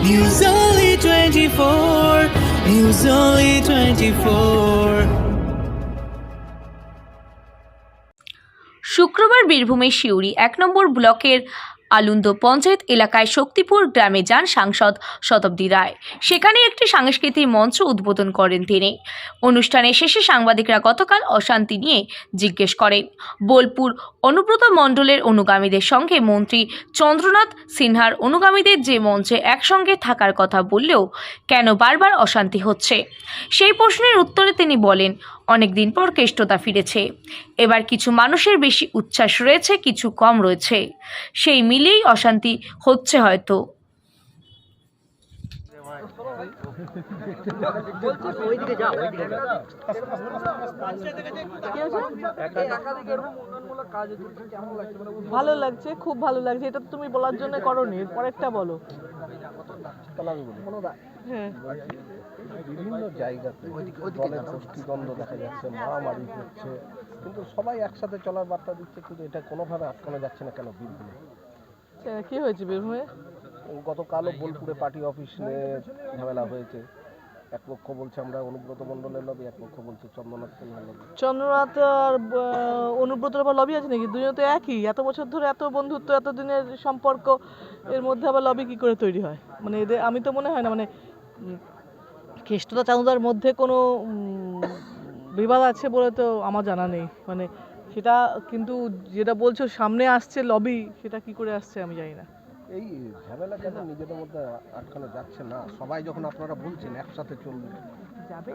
News Only 24. News Only 24. শুক্রবার বীরভূমের সিউড়ি এক নম্বর ব্লকের আলুন্দ পঞ্চায়েত এলাকায় শক্তিপুর গ্রামে যান সাংসদ শতাব্দী রায়। সেখানে একটি সাংস্কৃতিক মঞ্চ উদ্বোধন করেন তিনি। অনুষ্ঠানের শেষে সাংবাদিকরা গতকাল অশান্তি নিয়ে জিজ্ঞেস করেন। বোলপুর অনুব্রত মণ্ডলের অনুগামীদের সঙ্গে মন্ত্রী চন্দ্রনাথ সিনহার অনুগামীদের যে মঞ্চে একসঙ্গে থাকার কথা বললেও কেন বারবার অশান্তি হচ্ছে? সেই প্রশ্নের উত্তরে তিনি বলেন অনেক দিন পর কেষ্টতা ফিরেছে। এবার কিছু মানুষের বেশি উচ্ছ্বাস রয়েছে কিছু কম রয়েছে। সেই মিলেই অশান্তি হচ্ছে হয়তো। ভালো লাগছে খুব ভালো লাগছে। এটা তো তুমি বলার জন্য করনি এর পরেরটা বলো। হ্যাঁ। বিভিন্ন জায়গাতে দলের গোষ্ঠীদ্বন্দ্ব দেখা যাচ্ছে মারামারি হচ্ছে। কিন্তু সবাই একসাথে চলার বার্তা দিচ্ছে কিন্তু এটা কোনোভাবে আটকানো যাচ্ছে না কেন বীরভূমে? কি হয়েছে বীরভূমে? গতকালও বোলপুরে পার্টি অফিস নিয়ে ঝামেলা হয়েছে। এক পক্ষ বলছে আমরা অনুব্রত মণ্ডলের লবি এক পক্ষ বলছে চন্দ্রনাথ সিনহার লবি। চন্দ্রনাথ আর আহ, অনুব্রতর আবার লবি আছে নাকি? দুজন তো একই। এত বছর ধরে এত বন্ধুত্ব এত দিনের সম্পর্ক এর মধ্যে আবার লবি কি করে তৈরি হয়? মানে এদের আমি তো মনে হয় না মানে উম, কেষ্টতা চাঁদার মধ্যে কোনো বিবাদ আছে বলে তো আমার জানা নেই। মানে সেটা কিন্তু যেটা বলছো সামনে আসছে লবি সেটা কি করে আসছে আমি জানি না। এই ঝামেলা কেন নিজেদের মধ্যে আটকানো যাচ্ছে না? সবাই যখন আপনারা বলছেন একসাথে চলবে। যাবে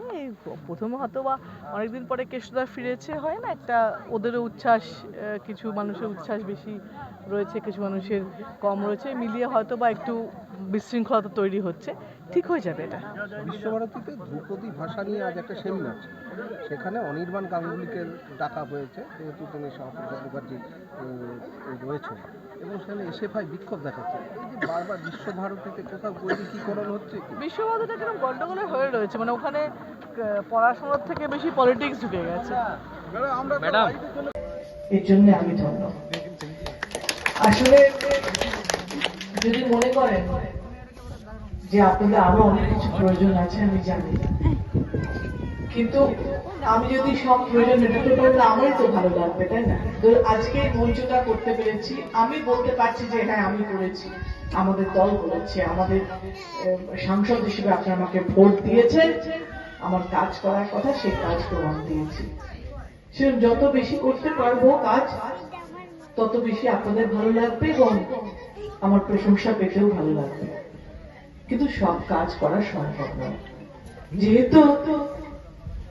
প্রথমে হয়তো বা অনেকদিন পরে কেষ্টদা ফিরেছে হয় না একটা ওদেরও উচ্ছ্বাস কিছু মানুষের উচ্ছ্বাস বেশি রয়েছে কিছু মানুষের কম রয়েছে মিলিয়ে হয়তো বা একটু বিশৃঙ্খলতা তৈরি হচ্ছে। ঠিক হয়ে যাবে এটা। বিশ্বভারতীতে ধ্রুপদী ভাষা নিয়ে আজ একটা সেমিনার সেখানে অনির্বাণ গাঙ্গুলিকে ডাকা হয়েছে যেহেতু তিনি শ্যামাপ্রসাদ মুখার্জি রয়েছেন। এবং সেখানে এসে ভাই বিক্ষোভ দেখাচ্ছে। বারবার বিশ্বভারতীতে কোথাও বৈদিকীকরণ হচ্ছে কি? বিশ্বভারতীটা কীরকম গন্ডগোলের হয়ে রয়েছে মানে ওখানে পড়াশোনার থেকে বেশি পলিটিক্স ঢুকে গেছে। এর জন্য আমি ধন্য। আসলে যদি মনে করেন যে আপনাদের আরও অনেক কিছু প্রয়োজন আছে, আমি জানি। কিন্তু আমি যদি সব প্রয়োজন মেটাতে পারলে আমারই তো ভালো লাগবে, তাই না? আজকে মঞ্চটা করতে পেরেছি। আমি বলতে পারছি যে হ্যাঁ আমি করেছি, আমাদের দল করেছে, আমাদের সাংসদ হিসেবে আপনি আমাকে ভোট দিয়েছেন। আমার কাজ করার কথা, সেই কাজ প্রমাণ দিয়েছি। সে যত বেশি করতে পারব কাজ, তত বেশি আপনাদের ভালো লাগবে এবং আমার প্রশংসা পেতেও ভালো লাগবে। কিন্তু সব কাজ করা সম্ভব নয়। যেহেতু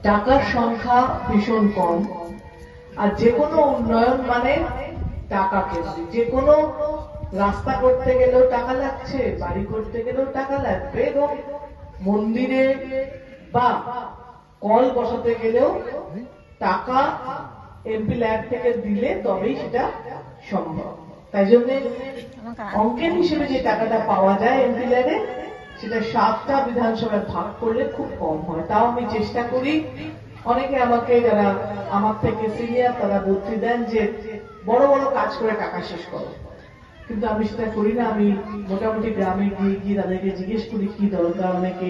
টাকার সংখ্যা ভীষণ কম, আর যে কোনো উন্নয়ন মানে টাকা কেন্দ্রিক যে কোনো রাস্তা করতে গেলেও টাকা লাগছে, বাড়ি করতে গেলেও টাকা লাগবে, এবং মন্দিরে বা কল বসাতে গেলেও টাকা এমপি ল্যাব থেকে দিলে তবেই সেটা সম্ভব। তাই জন্য অঙ্কের হিসেবে যে টাকাটা পাওয়া যায় এমপি ল্যাবে সেটা সাতটা বিধানসভায় ভাগ করলে খুব কম হয়। তাও আমি চেষ্টা করি। অনেকে আমাকে যারা আমার থেকে সিনিয়র তারা বুদ্ধি দেন যে বড় বড় কাজ করে টাকা শেষ করো। কিন্তু আমি সেটা করি না। আমি মোটামুটি গ্রামে গিয়ে গিয়ে তাদেরকে জিজ্ঞেস করি কি দরকার? অনেকে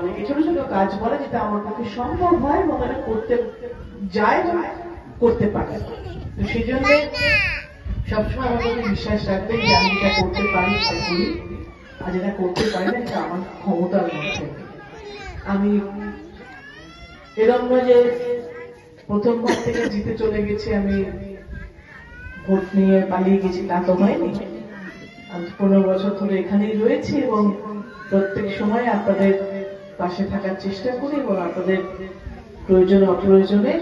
অনেকে ছোট ছোট কাজ বলে যেটা আমার পক্ষে সম্ভব হয় এবং করতে যায় করতে পারে। তো সেই জন্য সবসময় আমার প্রতি বিশ্বাস রাখবে যে আমি যেটা করতে পারি সেটা করি। আর যেটা করতে পারি না, সেটা আমার ক্ষমতার মধ্যে। আমি এরকম যে প্রথমবার থেকে জিতে চলে গেছি, আমি ভোট নিয়ে পালিয়ে গেছি, তা তো হয়নি। আমি পনেরো বছর ধরে এখানেই রয়েছি এবং প্রত্যেক সময় আপনাদের পাশে থাকার চেষ্টা করি এবং আপনাদের প্রয়োজন অপ্রয়োজনে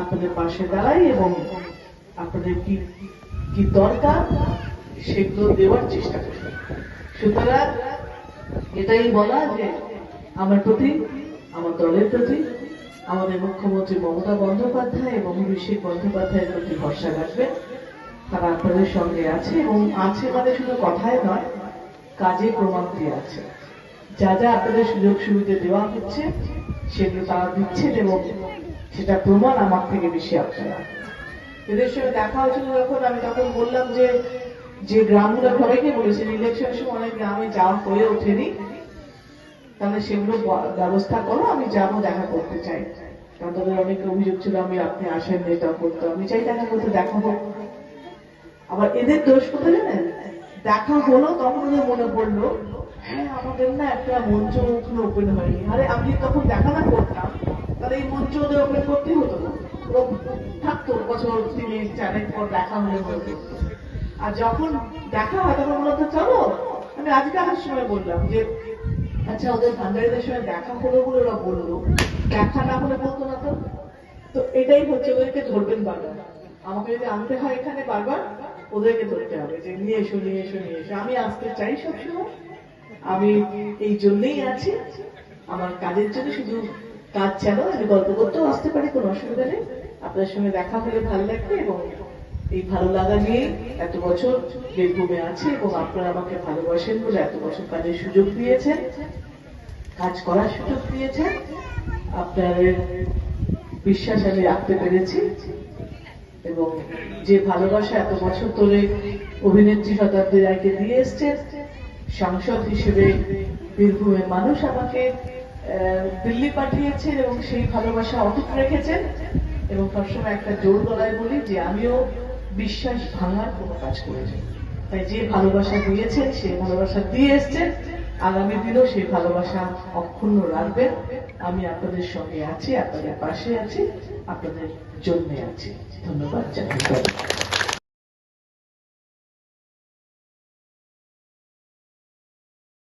আপনাদের পাশে দাঁড়াই এবং আপনাদের কি কি দরকার, সেগুলো দেওয়ার চেষ্টা করি সুতরাং এটাই বলা যে আমার প্রতি, আমার দলের প্রতি, আমাদের মুখ্যমন্ত্রী মমতা বন্দ্যোপাধ্যায় এবং অভিষেক বন্দ্যোপাধ্যায়ের প্রতি ভরসা রাখবেন তারা আপনাদের সঙ্গে আছে এবং আছে মানে শুধু কথায় নয়, কাজে প্রমাণ দিয়ে আছে। যা যা আপনাদের সুযোগ সুবিধা দেওয়া হচ্ছে, সেগুলো তারা দিচ্ছেন এবং সেটা প্রমাণ আমার থেকে বেশি আপনারা। এদের সঙ্গে দেখা হয়েছিল যখন আমি তখন বললাম যে যে গ্রামগুলো সবাইকে বলেছেন ইলেকশনের সময় অনেক গ্রামে যাওয়া হয়ে ওঠেনি। তাহলে সেগুলো ব্যবস্থা করো, আমি যাব দেখা করতে চাই। কারণ তাদের অনেক অভিযোগ ছিল, আমি, আপনি আসেন নেই তখন তো আমি চাই দেখা করতে, দেখা হোক। আবার এদের দোষ কোথায় জানেন? দেখা হলো, তখন ওদের মনে পড়ল হ্যাঁ আমাদের না একটা মঞ্চ ওখানে ওপেন হয়নি। আরে, আমি তখন দেখা না করতাম, তাহলে এই মঞ্চ ওদের ওপেন করতেই হতো না। থাকতো বছর চারেক পর দেখা। আর যখন দেখা হয়, তখন চলো। আমি আজকে আসার সময় বললাম যে আচ্ছা ওদের দেখা হলো বলে ওরা বলল। দেখা না হলে বলতো না তো? তো এটাই হচ্ছে ওদেরকে ধরবেন বারবার। আমাকে যদি আনতে হয় এখানে বারবার, ওদেরকে ধরতে হবে যে, নিয়ে এসো নিয়ে এসো নিয়ে এসো। আমি আসতে চাই সবসময়। আমি এই জন্যই আছি। আমার কাজের জন্য শুধু কাজ চালো আমি গল্প করতেও আসতে পারি, কোনো অসুবিধা নেই। আপনার সঙ্গে দেখা হলে ভালো লাগবে এবং এই ভালো লাগা নিয়ে এত বছর বীরভূমে আছে এবং আপনারা আমাকে ভালোবাসেন বলে এত বছর কাজের সুযোগ দিয়েছেন, কাজ করার সুযোগ দিয়েছেন। আপনাদের বিশ্বাস আমি রাখতে পেরেছি এবং যে ভালোবাসা এত বছর ধরে অভিনেত্রী শতাব্দী রায়কে দিয়ে এসছেন, সাংসদ হিসেবে বীরভূমের মানুষ আমাকে দিল্লি পাঠিয়েছেন এবং সেই ভালোবাসা অটুট রেখেছেন। এবং সবসময় একটা জোর গলায় বলি যে আমিও বিশ্বাস ভাঙার কোনো কাজ করেছি তাই যে ভালোবাসা দিয়েছেন সেই ভালোবাসা দিয়ে এসছেন। আগামী দিনেও সেই ভালোবাসা অক্ষুণ্ণ রাখবেন। আমি আপনাদের সঙ্গে আছি, আপনাদের পাশে আছি, আপনাদের জন্যে আছি। ধন্যবাদ জানাই।